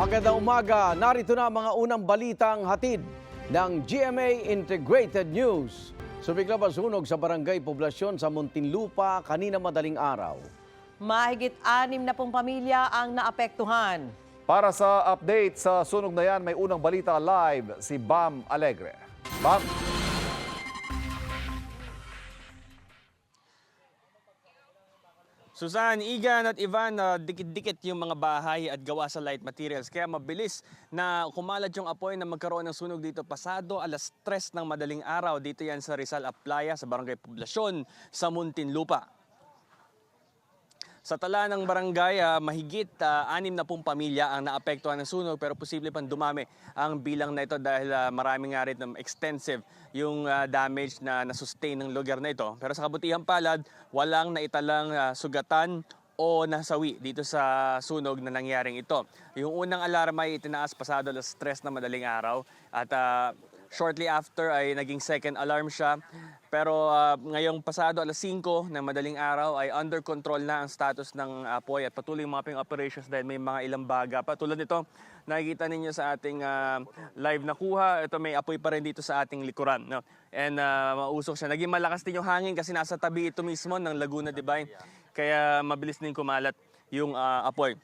Magandang umaga. Narito na ang mga unang balitang hatid ng GMA Integrated News. Sumigla ba sunog sa barangay poblasyon sa Muntinlupa kanina madaling araw? Mahigit anim na pong pamilya ang naapektuhan. Para sa update sa sunog na yan, may unang balita live si Bam Alegre. Bam, Susan, Igan at Ivan, ah, dikit-dikit yung mga bahay at gawa sa light materials. Kaya mabilis na kumalat yung apoy na magkaroon ng sunog dito pasado alas 3 ng madaling araw. Dito yan sa Rizal Aplaya sa Barangay Poblasyon sa Muntinlupa. Sa tala ng barangay, ah, mahigit ah, anim na pong pamilya ang naapektuhan ng sunog pero posible pang dumami ang bilang na ito dahil ah, marami nga rin ng extensive yung ah, damage na nasustain ng lugar na ito. Pero sa kabutihang palad, walang naitalang ah, sugatan o nasawi dito sa sunog na nangyaring ito. Yung unang alarma ay itinaas pasado alas 3 na madaling araw at ah, shortly after ay naging second alarm siya. Pero ah, ngayong pasado alas 5 ng madaling araw ay under control na ang status ng apoy at patuloy yung mga ping operations dahil may mga ilang baga pa. Tulad nito, nakikita ninyo sa ating ah, live na kuha, ito may apoy pa rin dito sa ating likuran. No? And ah, mausok siya. Naging malakas din yung hangin kasi nasa tabi ito mismo ng Laguna Divine. Kaya mabilis din kumalat yung ah, apoy.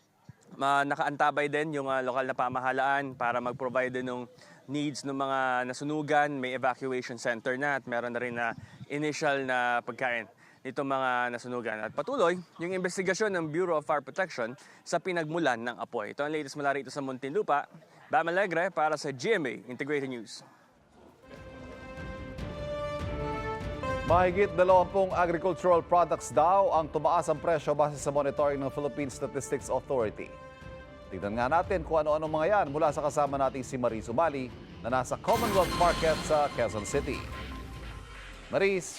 Ma nakaantabay din yung ah, lokal na pamahalaan para mag-provide din ng needs ng mga nasunugan. May evacuation center na at meron na rin na initial na pagkain nitong mga nasunugan. At patuloy yung investigasyon ng Bureau of Fire Protection sa pinagmulan ng apoy. Ito ang latest mula rito sa Muntinlupa. Bam Alegre para sa GMA Integrated News. mahigit 20 agricultural products daw ang tumaas ang presyo base sa monitoring ng Philippine Statistics Authority. Tignan nga natin kung ano-ano mga yan mula sa kasama nating si Maris Umali na nasa Commonwealth Market sa Quezon City. Maris,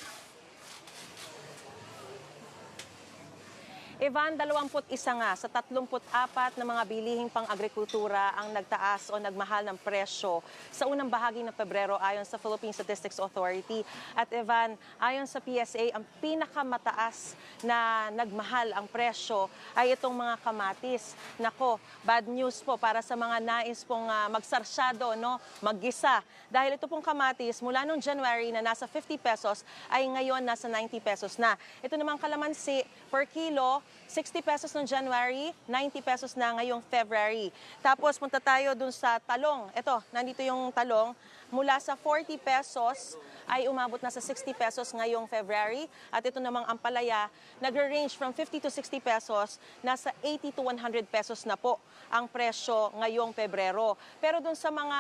Ivan, 21 nga sa 34 na mga bilihing pang-agrikultura ang nagtaas o nagmahal ng presyo sa unang bahagi ng Pebrero ayon sa Philippine Statistics Authority. At Ivan, ayon sa PSA, ang pinakamataas na nagmahal ang presyo ay itong mga kamatis. Nako, bad news po para sa mga nais pong ah, magsarsyado, no, maggisa. Dahil ito pong kamatis, mula noong January na nasa 50 pesos, ay ngayon nasa 90 pesos na. Ito namang kalamansi per kilo, 60 pesos noong January, 90 pesos na ngayong February. Tapos punta tayo dun sa talong. Ito, nandito yung talong. Mula sa 40 pesos ay umabot na sa 60 pesos ngayong February. At ito namang ampalaya, nagre-range from 50 to 60 pesos, nasa 80 to 100 pesos na po ang presyo ngayong Pebrero. Pero dun sa mga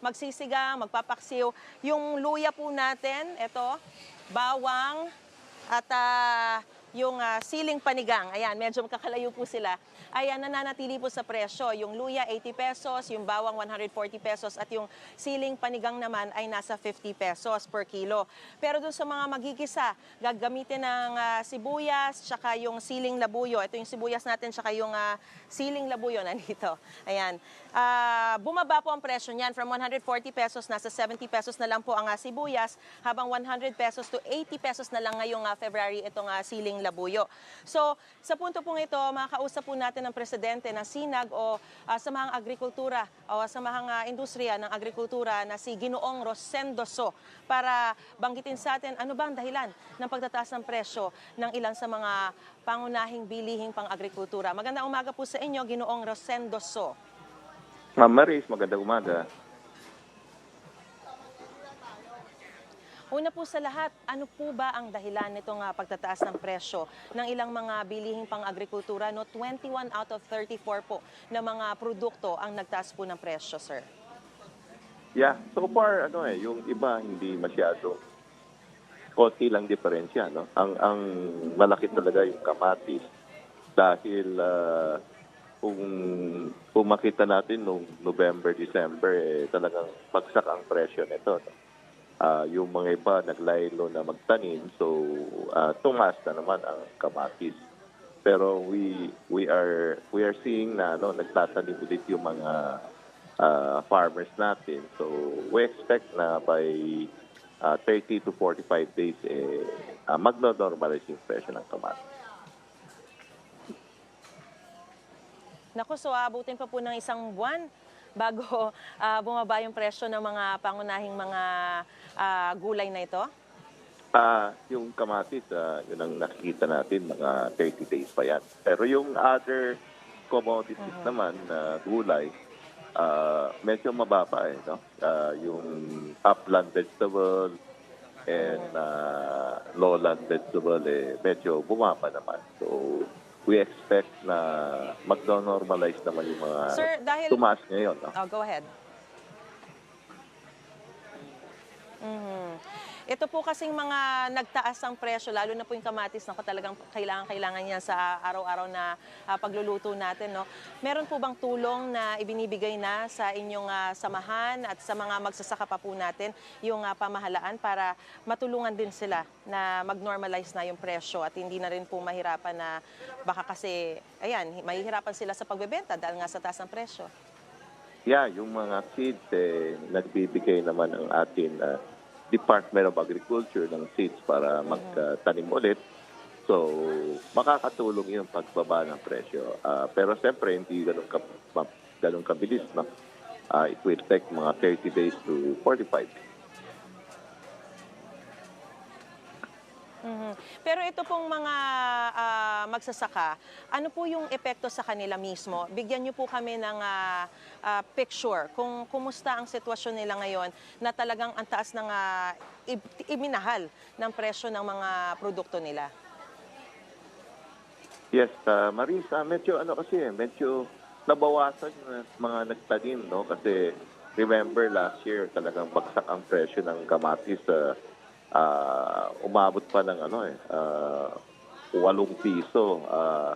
magsisigang, magpapaksiw, yung luya po natin, ito, bawang, at ah, yung ah, siling panigang, ayan, medyo magkakalayo po sila, ayan, nananatili po sa presyo. Yung luya, 80 pesos, yung bawang, 140 pesos, at yung siling panigang naman ay nasa 50 pesos per kilo. Pero dun sa mga magigisa, gagamitin ng ah, sibuyas, tsaka yung siling labuyo. Ito yung sibuyas natin, tsaka yung ah, siling labuyo nandito. Ayan. Ah, bumaba po ang presyo niyan from 140 pesos, nasa 70 pesos na lang po ang ah, sibuyas, habang 100 pesos to 80 pesos na lang ngayong ah, February itong ah, siling labuyo. So, sa punto pong ito, makakausap po natin ang presidente ng SINAG o ah, Samahang Agrikultura o Samahang ah, Industriya ng Agrikultura na si Ginoong Rosendoso para banggitin sa atin ano ba ang dahilan ng pagtataas ng presyo ng ilan sa mga pangunahing bilihing pang-agrikultura. Magandang umaga po sa inyo, Ginoong Rosendoso. Ma'am Maris, magandang umaga. Una po sa lahat, ano po ba ang dahilan nitong ah, pagtataas ng presyo ng ilang mga bilihing pang-agrikultura? No, 21 out of 34 po na mga produkto ang nagtaas po ng presyo, sir. Yeah, so far ano eh, yung iba hindi masyado. Konti lang diferensya, no? Ang ang malaki talaga yung kamatis dahil ah, kung kung makita natin nung November, December eh, talagang bagsak ang presyo nito, no? Ah, yung mga iba naglaylo na magtanim, so ah, tumaas na naman ang kamatis. Pero we we are we are seeing na ano nagtatanim ulit yung mga uh, farmers natin. So we expect na by uh, 30 to 45 days eh uh, magno-normalize yung presyo ng kamatis. Naku, so abutin pa po ng isang buwan bago ah, bumaba yung presyo ng mga pangunahing mga ah, gulay na ito? Ah, yung kamatis, ah, yun ang nakikita natin, mga 30 days pa yan. Pero yung other commodities naman na gulay, ah, medyo mababa eh, no? Ah, yung upland vegetable and ah, lowland vegetable eh, medyo bumaba naman. So, we expect na magno-normalize naman yung mga Sir, dahil- tumaas ngayon. No? Oh, go ahead. Mhm. Ito po kasing mga nagtaas ang presyo, lalo na po yung kamatis na talagang kailangan-kailangan yan sa araw-araw na ah, pagluluto natin. No? Meron po bang tulong na ibinibigay na sa inyong ah, samahan at sa mga magsasaka pa po natin yung ah, pamahalaan para matulungan din sila na mag-normalize na yung presyo at hindi na rin po mahirapan na baka kasi, ayan, mahihirapan sila sa pagbebenta dahil nga sa taas ng presyo. Yeah, yung mga seeds, eh, nagbibigay naman ang atin ah, Department of Agriculture ng seeds para magtanim ulit. So, makakatulong yung pagbaba ng presyo. Ah, pero siyempre, hindi ganun, ka, ganun kabilis. No? Ah, it will take mga 30 days to 45 days. Mhm. Pero ito pong mga ah, magsasaka, ano po yung epekto sa kanila mismo? Bigyan niyo po kami ng ah, ah, picture kung kumusta ang sitwasyon nila ngayon na talagang ang taas ng ib- iminahal ng presyo ng mga produkto nila. Yes, uh, Marisa, medyo ano kasi, medyo nabawasan yung mga nagtanim, no? Kasi remember last year talagang bagsak ang presyo ng kamatis sa ah, umabot pa ng ano eh, uh, 8 piso ah,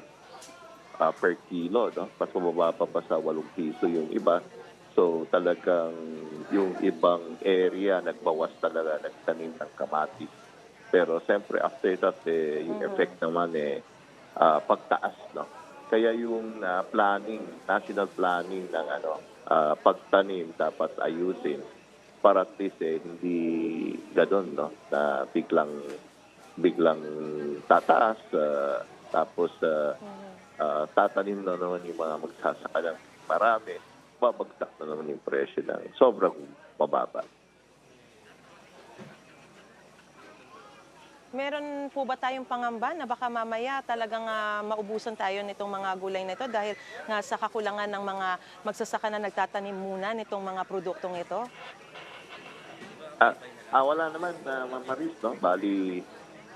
ah, per kilo, no? Mas bumaba pa pa sa 8 piso yung iba. So talagang yung ibang area nagbawas talaga nagtanim ng kamatis. Pero siyempre after that eh, yung effect naman eh ah, pagtaas no. Kaya yung ah, planning, national planning ng ano ah, pagtanim dapat ayusin para at least eh, hindi ganun no na biglang biglang tataas ah, tapos ah, ah, tatanim na naman yung mga magsasaka ng marami babagsak na naman yung presyo ng sobrang mababa. Meron po ba tayong pangamba na baka mamaya talagang ah, maubusan tayo nitong mga gulay na ito dahil nga sa kakulangan ng mga magsasaka na nagtatanim muna nitong mga produktong ito? Ah, ah wala naman na uh, Maris, no? Bali,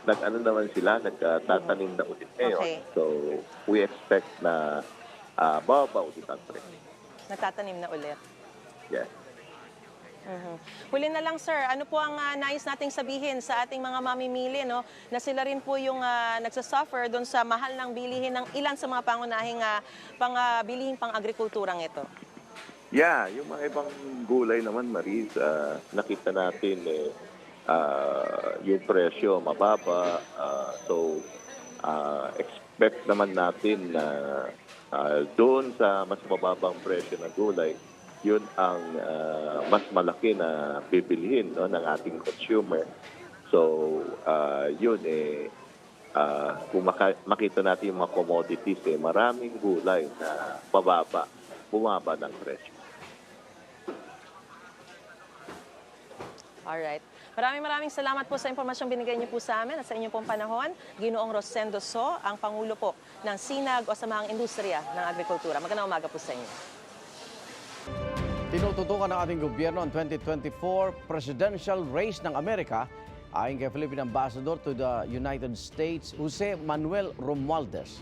nag-ano naman sila, nagtatanim na ulit ngayon. Okay. So, we expect na uh, bababa ulit ang presyo. Nagtatanim na ulit. Yes. Mhm. Huli na lang sir, ano po ang ah, nais nating sabihin sa ating mga mamimili no na sila rin po yung uh, nagsasuffer doon sa mahal ng bilihin ng ilan sa mga pangunahing uh, pang ah, bilihing pang-agrikulturang ito. Yeah, yung mga ibang gulay naman, Maris, nakita natin eh, ah, yung presyo mababa. ah, so, ah, expect naman natin na ah, doon sa mas mababang presyo ng gulay, yun ang ah, mas malaki na bibilhin no, ng ating consumer. So, ah, yun eh, ah, kung maka- makita natin yung mga commodities, eh, maraming gulay na bababa, bumaba ng presyo. Alright. Maraming maraming salamat po sa impormasyong binigay niyo po sa amin at sa inyong pong panahon. Ginoong Rosendo So, ang Pangulo po ng Sinag o Samahang Industriya ng Agrikultura. Magandang umaga po sa inyo. Tinututukan ng ating gobyerno ang 2024 presidential race ng Amerika ayon kay Philippine Ambassador to the United States, Jose Manuel Romualdez.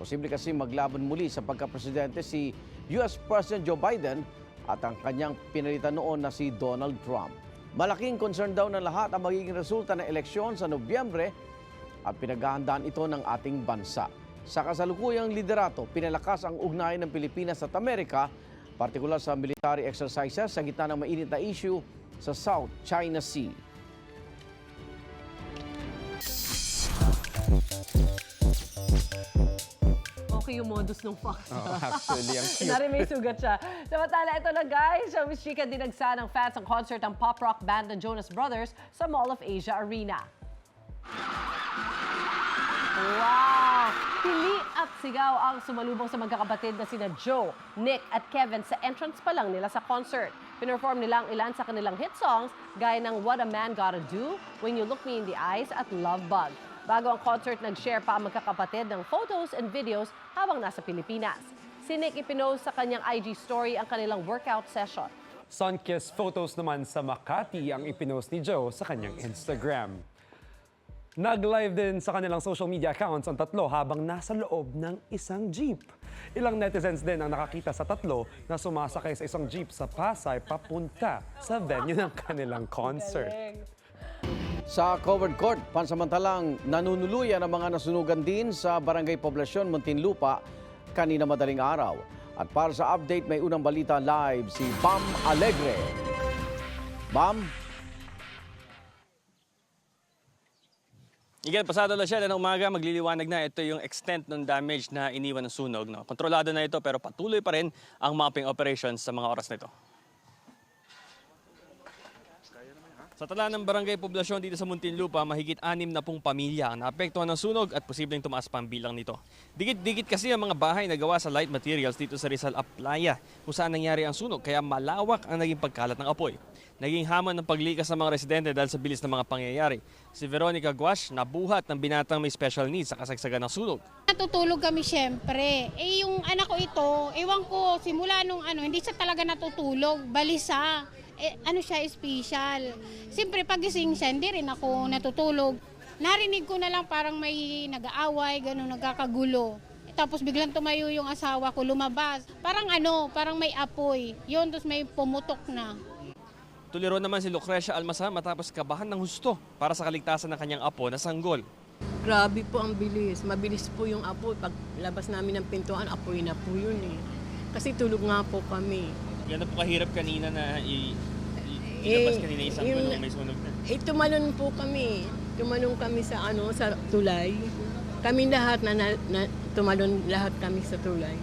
Posible kasi maglaban muli sa pagkapresidente si US President Joe Biden at ang kanyang pinalitan noon na si Donald Trump. Malaking concern daw ng lahat ang magiging resulta ng eleksyon sa Nobyembre at pinaghahandaan ito ng ating bansa. Sa kasalukuyang liderato, pinalakas ang ugnayan ng Pilipinas at Amerika, partikular sa military exercises sa gitna ng mainit na issue sa South China Sea. Yung modus ng Fox. Actually, ang cute. Nari may sugat siya. Samantala, ito na guys. Sa Miss Chika dinagsa ng fans ang concert ng pop rock band ng Jonas Brothers sa Mall of Asia Arena. Wow! Pili at sigaw ang sumalubong sa magkakapatid na sina Joe, Nick at Kevin sa entrance pa lang nila sa concert. Pinerform nila ang ilan sa kanilang hit songs gaya ng What a Man Gotta Do, When You Look Me in the Eyes at Love Bug. Bago ang concert, nag-share pa ang magkakapatid ng photos and videos habang nasa Pilipinas. Si Nick ipinost sa kanyang IG story ang kanilang workout session. Sunkissed photos naman sa Makati ang ipinost ni Joe sa kanyang Instagram. Nag-live din sa kanilang social media accounts ang tatlo habang nasa loob ng isang jeep. Ilang netizens din ang nakakita sa tatlo na sumasakay sa isang jeep sa Pasay papunta sa venue ng kanilang concert. Sa covered court, pansamantalang nanunuluyan ang mga nasunugan din sa Barangay Poblasyon, Muntinlupa kanina madaling araw. At para sa update, may unang balita live si Bam Alegre. Bam, Again, pasado na siya ng umaga, magliliwanag na ito yung extent ng damage na iniwan ng sunog. No? Kontrolado na ito pero patuloy pa rin ang mapping operations sa mga oras na ito. Sa tala ng barangay poblasyon dito sa Muntinlupa, mahigit anim na pong pamilya ang naapektuhan ng sunog at posibleng tumaas pa ang bilang nito. Dikit-dikit kasi ang mga bahay na gawa sa light materials dito sa Rizal Aplaya kung saan nangyari ang sunog kaya malawak ang naging pagkalat ng apoy. Naging hamon ng paglikas ng mga residente dahil sa bilis ng mga pangyayari. Si Veronica Guash nabuhat ng binatang may special needs sa kasagsagan ng sunog. Natutulog kami syempre. Eh yung anak ko ito, ewan ko, simula nung ano, hindi siya talaga natutulog, balisa. Eh, ano siya, special. Siyempre pagising siya, hindi rin ako natutulog. Narinig ko na lang parang may nag-aaway, gano'n, nagkakagulo. Eh, Tapos biglang tumayo yung asawa ko, lumabas. Parang ano, parang may apoy. Yun, tapos may pumutok na. Tuliro naman si Lucrecia Almasa matapos kabahan ng husto para sa kaligtasan ng kanyang apo na sanggol. Grabe po ang bilis. Mabilis po yung apoy. Pag labas namin ng pintuan, apoy na po yun eh. Kasi tulog nga po kami. Gano'n po kahirap kanina na i- i- Eh, ilabas kanina isang yung- gulong may sunog na. Eh, tumalon po kami. Tumalon kami sa ano, sa tulay. Kami lahat na, na, na tumalon lahat kami sa tulay.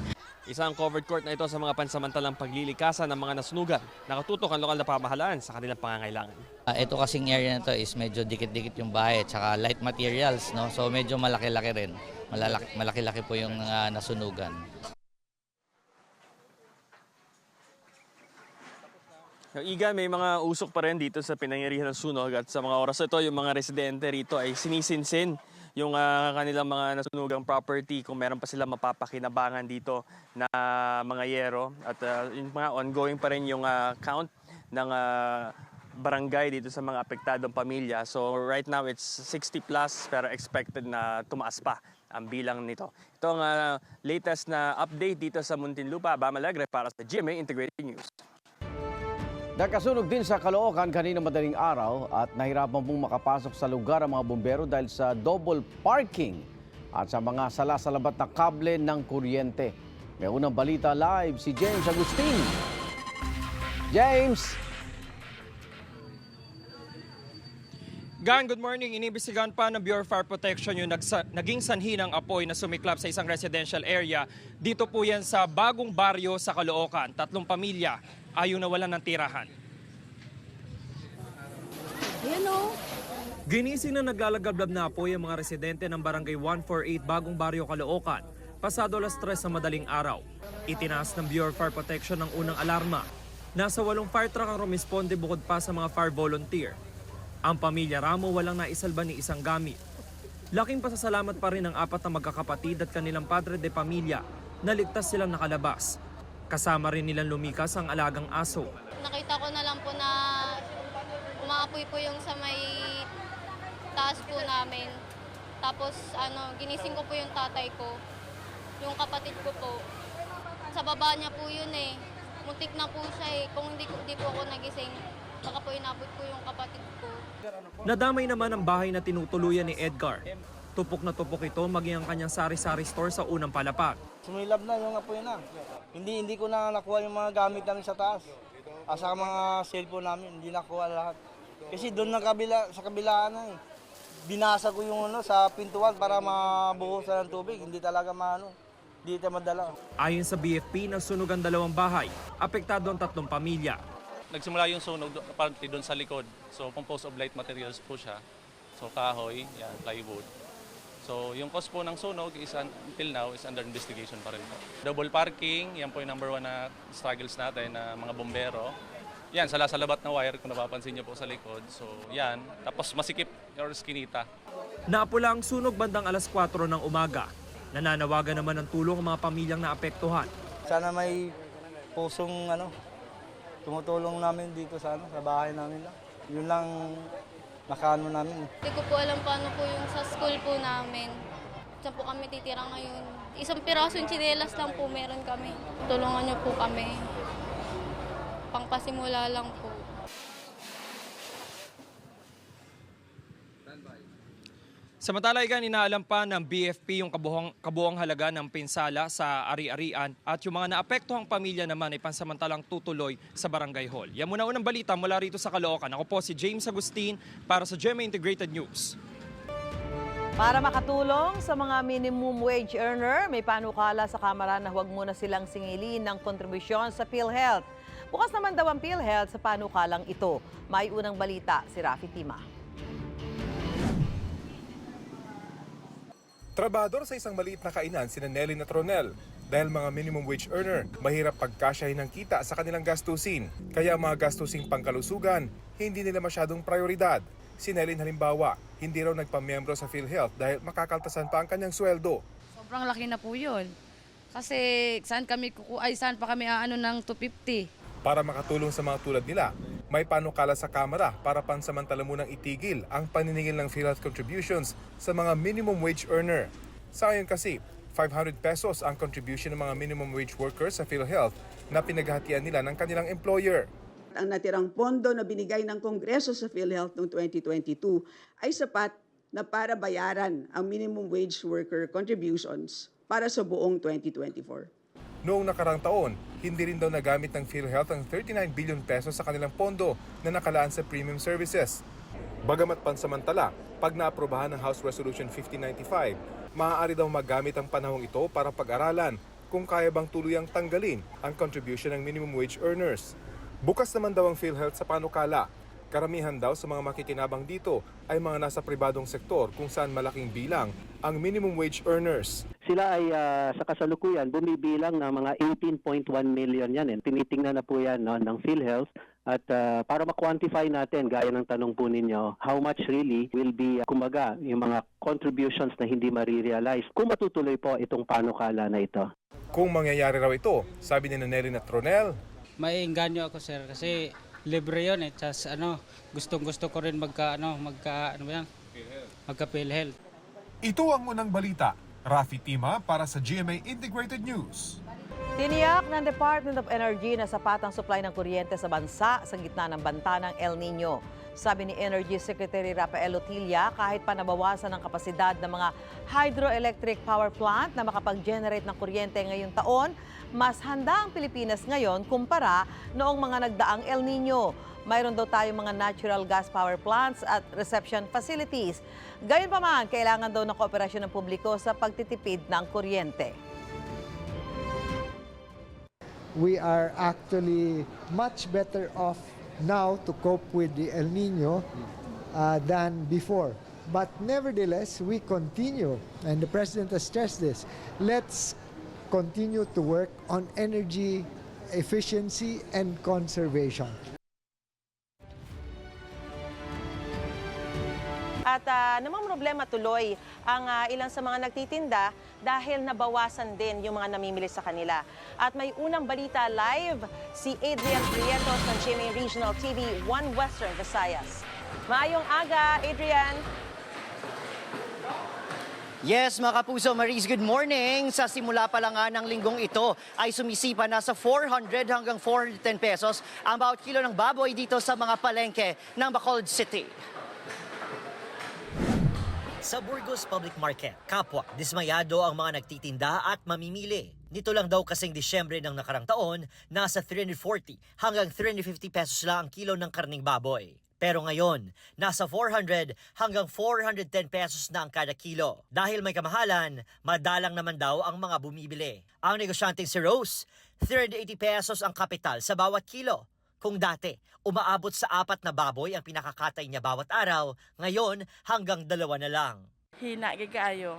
Isang covered court na ito sa mga pansamantalang paglilikasan ng mga nasunugan. Nakatutok ang lokal na pamahalaan sa kanilang pangangailangan. Ah, ito kasing area na to is medyo dikit-dikit yung bahay at saka light materials, no? So medyo malaki-laki rin. Malalaki, malaki-laki po yung ah, nasunugan. Yung Iga, may mga usok pa rin dito sa pinangyarihan ng sunog at sa mga oras ito, yung mga residente rito ay sinisinsin yung ah, kanilang mga nasunugang property kung meron pa sila mapapakinabangan dito na mga yero. At ah, yung mga ongoing pa rin yung ah, count ng ah, barangay dito sa mga apektadong pamilya. So right now it's 60 plus pero expected na tumaas pa ang bilang nito. Ito ang ah, latest na update dito sa Muntinlupa, Bam Alegre para sa GMA Integrated News. Nakasunog din sa Caloocan kanina madaling araw at nahirapan pong makapasok sa lugar ang mga bumbero dahil sa double parking at sa mga salasalabat na kable ng kuryente. May unang balita live si James Agustin. James! Gan, good morning. Inimbestigahan pa ng Bureau of Fire Protection yung nagsa- naging sanhi ng apoy na sumiklap sa isang residential area. Dito po yan sa bagong baryo sa Caloocan. Tatlong pamilya ayaw nawalan ng tirahan. Ginising na naglalagablab na apoy ang mga residente ng Barangay 148 Bagong Baryo, Caloocan. Pasado alas 3 sa madaling araw. Itinaas ng Bureau of Fire Protection ang unang alarma. Nasa walong fire truck ang rumisponde bukod pa sa mga fire volunteer. Ang pamilya Ramo walang naisalba ni isang gamit. Laking pasasalamat pa rin ng apat na magkakapatid at kanilang padre de pamilya na ligtas silang nakalabas. Kasama rin nilang lumikas ang alagang aso. Nakita ko na lang po na umaapoy po yung sa may taas po namin. Tapos ano, ginising ko po yung tatay ko, yung kapatid ko po. Sa baba niya po yun eh. Muntik na po siya eh. Kung hindi, hindi po ako nagising, baka po inabot ko yung kapatid ko. Nadamay naman ang bahay na tinutuluyan ni Edgar. Tupok na tupok ito maging ang kanyang sari-sari store sa unang palapag. Sumilab na yung apoy na. Hindi hindi ko na nakuha yung mga gamit namin sa taas. Ah, sa mga cellphone namin, hindi nakuha lahat. Kasi doon na kabila, sa kabilaan na eh. Binasa ko yung ano, sa pintuan para mabuhusan ng tubig. Hindi talaga maano. Hindi tayo madala. Ayon sa BFP, nasunog ang dalawang bahay. Apektado ang tatlong pamilya. Nagsimula yung sunog do- apparently doon sa likod. So composed of light materials po siya. So kahoy, yan, plywood. So yung cause po ng sunog is un- until now is under investigation pa rin po. Double parking, yan po yung number one na struggles natin na mga bombero. Yan, salasalabat na wire kung napapansin niyo po sa likod. So yan, tapos masikip or skinita. Napula ang sunog bandang alas 4 ng umaga. Nananawagan naman ng tulong ang mga pamilyang naapektuhan. Sana may pusong ano, tumutulong namin dito sa, ano, sa bahay namin lang. Yun lang nakaano namin. Hindi ko po alam paano po yung sa school po namin. Saan po kami titira ngayon. Isang pirasong tsinelas lang po meron kami. Tulungan niyo po kami. Pangpasimula lang po. Samantala, igan, inaalam pa ng BFP yung kabuhang, kabuang halaga ng pinsala sa ari-arian at yung mga naapektuhang pamilya naman ay pansamantalang tutuloy sa barangay hall. Yan muna unang balita mula rito sa Caloocan. Ako po si James Agustin para sa GMA Integrated News. Para makatulong sa mga minimum wage earner, may panukala sa Kamara na huwag muna silang singilin ng kontribusyon sa PhilHealth. Bukas naman daw ang PhilHealth sa panukalang ito. May unang balita si Rafi Tima. Trabador sa isang maliit na kainan si Nelly at Ronel. Dahil mga minimum wage earner, mahirap pagkasyahin ng kita sa kanilang gastusin. Kaya mga gastusing pangkalusugan, hindi nila masyadong prioridad. Si Nelly halimbawa, hindi raw nagpamiyembro sa PhilHealth dahil makakaltasan pa ang kanyang sweldo. Sobrang laki na po yun. Kasi saan kami kuku ay saan pa kami aano ng 250. Para makatulong sa mga tulad nila, may panukala sa Kamara para pansamantala munang itigil ang paniningil ng PhilHealth contributions sa mga minimum wage earner. Sa ngayon kasi, 500 pesos ang contribution ng mga minimum wage workers sa PhilHealth na pinaghatian nila ng kanilang employer. Ang natirang pondo na binigay ng Kongreso sa PhilHealth noong 2022 ay sapat na para bayaran ang minimum wage worker contributions para sa buong 2024. Noong nakarang taon, hindi rin daw nagamit ng PhilHealth ang 39 billion pesos sa kanilang pondo na nakalaan sa premium services. Bagamat pansamantala, pag naaprobahan ng House Resolution 1595, maaari daw magamit ang panahong ito para pag-aralan kung kaya bang tuluyang tanggalin ang contribution ng minimum wage earners. Bukas naman daw ang PhilHealth sa panukala. Karamihan daw sa mga makikinabang dito ay mga nasa pribadong sektor kung saan malaking bilang ang minimum wage earners. Sila ay ah, sa kasalukuyan bumibilang ng mga 18.1 million yan. Eh. Tinitingnan na po yan no, ng PhilHealth at ah, para ma-quantify natin, gaya ng tanong po ninyo, how much really will be, uh, kumaga, yung mga contributions na hindi marirealize kung matutuloy po itong panukala na ito. Kung mangyayari raw ito, sabi ni Nelly at Ronel, Maiinganyo ako sir kasi libre yon eh. Tas ano, gustong gusto ko rin magka ano, magka ano ba yan? Magka PhilHealth. Ito ang unang balita. Rafi Tima para sa GMA Integrated News. Tiniyak ng Department of Energy na sapat ang supply ng kuryente sa bansa sa gitna ng banta ng El Nino. Sabi ni Energy Secretary Rafael Otilla, kahit pa nabawasan ang kapasidad ng mga hydroelectric power plant na makapag-generate ng kuryente ngayong taon, mas handa ang Pilipinas ngayon kumpara noong mga nagdaang El Nino. Mayroon daw tayong mga natural gas power plants at reception facilities. Gayunpaman, kailangan daw ng kooperasyon ng publiko sa pagtitipid ng kuryente. We are actually much better off now to cope with the El Nino uh, than before. But nevertheless, we continue, and the President has stressed this. Let's continue to work on energy efficiency and conservation. At uh, namang problema tuloy ang ah, ilan sa mga nagtitinda dahil nabawasan din yung mga namimili sa kanila. At may unang balita live si Adrian Prietos ng GMA Regional TV 1 Western Visayas. Maayong aga, Adrian. Yes, mga kapuso, Maris, good morning. Sa simula pa lang nga ng linggong ito ay sumisipa na sa 400 hanggang 410 pesos ang bawat kilo ng baboy dito sa mga palengke ng Bacolod City. Sa Burgos Public Market, kapwa, dismayado ang mga nagtitinda at mamimili. Nito lang daw kasing Disyembre ng nakarang taon, nasa 340 hanggang 350 pesos lang ang kilo ng karning baboy. Pero ngayon, nasa 400 hanggang 410 pesos na ang kada kilo. Dahil may kamahalan, madalang naman daw ang mga bumibili. Ang negosyanteng si Rose, 380 pesos ang kapital sa bawat kilo. Kung dati, umaabot sa apat na baboy ang pinakakatay niya bawat araw, ngayon hanggang dalawa na lang. hina gigaayo.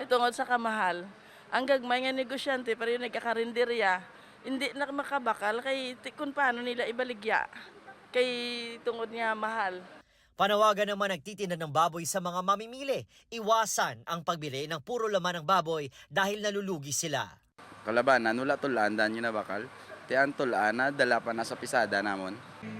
Itungod sa kamahal. Ang gagmay nga negosyante pero yung nagkakarinderya, hindi na makabakal kay kung paano nila ibaligya. Kay tungod nga mahal. Panawagan naman nagtitinda ng baboy sa mga mamimili. Iwasan ang pagbili ng puro laman ng baboy dahil nalulugi sila. Kalabanan, wala tulaan, dan yun na bakal. Tiyan tulaan na, dala pa na sa pisada namon.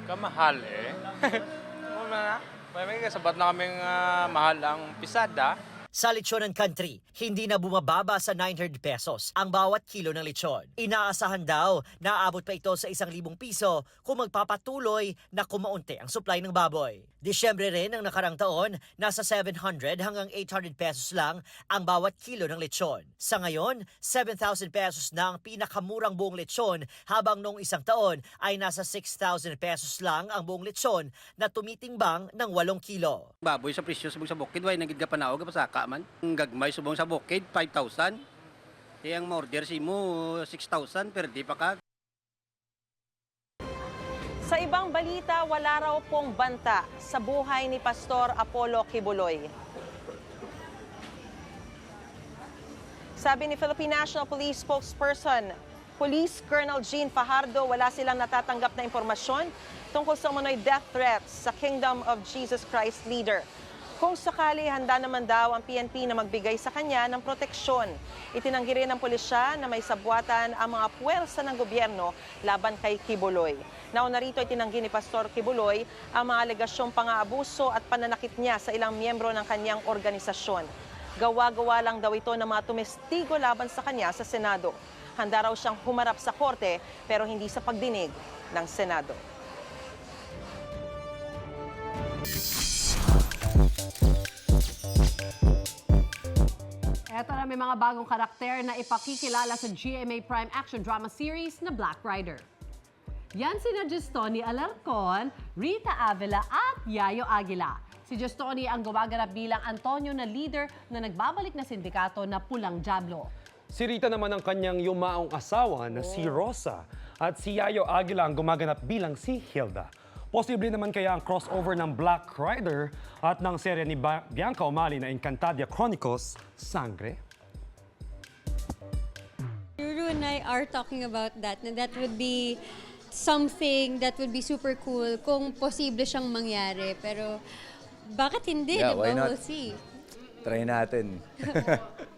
Kamahal eh. Una na, may sabat na kaming ah, mahal ang pisada. Sa Lechonan Country, hindi na bumababa sa 900 pesos ang bawat kilo ng lechon. Inaasahan daw na aabot pa ito sa 1,000 piso kung magpapatuloy na kumaunti ang supply ng baboy. Disyembre rin ng nakarang taon, nasa 700 hanggang 800 pesos lang ang bawat kilo ng lechon. Sa ngayon, 7,000 pesos na ang pinakamurang buong lechon habang noong isang taon ay nasa 6,000 pesos lang ang buong lechon na tumitimbang ng 8 kilo. Baboy sa presyo sa bukid, way nagid ka panawag pa saka man. Ang gagmay subong sa bukid, 5,000. Eh, ang order si mo, 6,000 per di pa ka. Sa ibang balita, wala raw pong banta sa buhay ni Pastor Apollo Kibuloy. Sabi ni Philippine National Police spokesperson, Police Colonel Jean Fajardo, wala silang natatanggap na impormasyon tungkol sa umano'y death threats sa Kingdom of Jesus Christ leader. Kung sakali, handa naman daw ang PNP na magbigay sa kanya ng proteksyon. Itinanggi rin ng pulisya na may sabwatan ang mga puwersa ng gobyerno laban kay Kibuloy. Nauna rito itinanggi ni Pastor Kibuloy ang mga alegasyong pang-aabuso at pananakit niya sa ilang miyembro ng kanyang organisasyon. Gawa-gawa lang daw ito ng mga tumestigo laban sa kanya sa Senado. Handa raw siyang humarap sa korte pero hindi sa pagdinig ng Senado. Eto na may mga bagong karakter na ipakikilala sa GMA Prime Action Drama Series na Black Rider. Yan sina Justoni Alarcon, Rita Avila at Yayo Aguila. Si Justoni ang gumaganap bilang Antonio na leader na nagbabalik na sindikato na Pulang Diablo. Si Rita naman ang kanyang yumaong asawa na si Rosa at si Yayo Aguila ang gumaganap bilang si Hilda. Posible naman kaya ang crossover ng Black Rider at ng serya ni Ba- Bianca O'Malley na Encantadia Chronicles, Sangre. Ruru and I are talking about that, na that would be something that would be super cool kung posible siyang mangyari. Pero bakit hindi, Yeah, di ba? why not? We'll see. Try natin.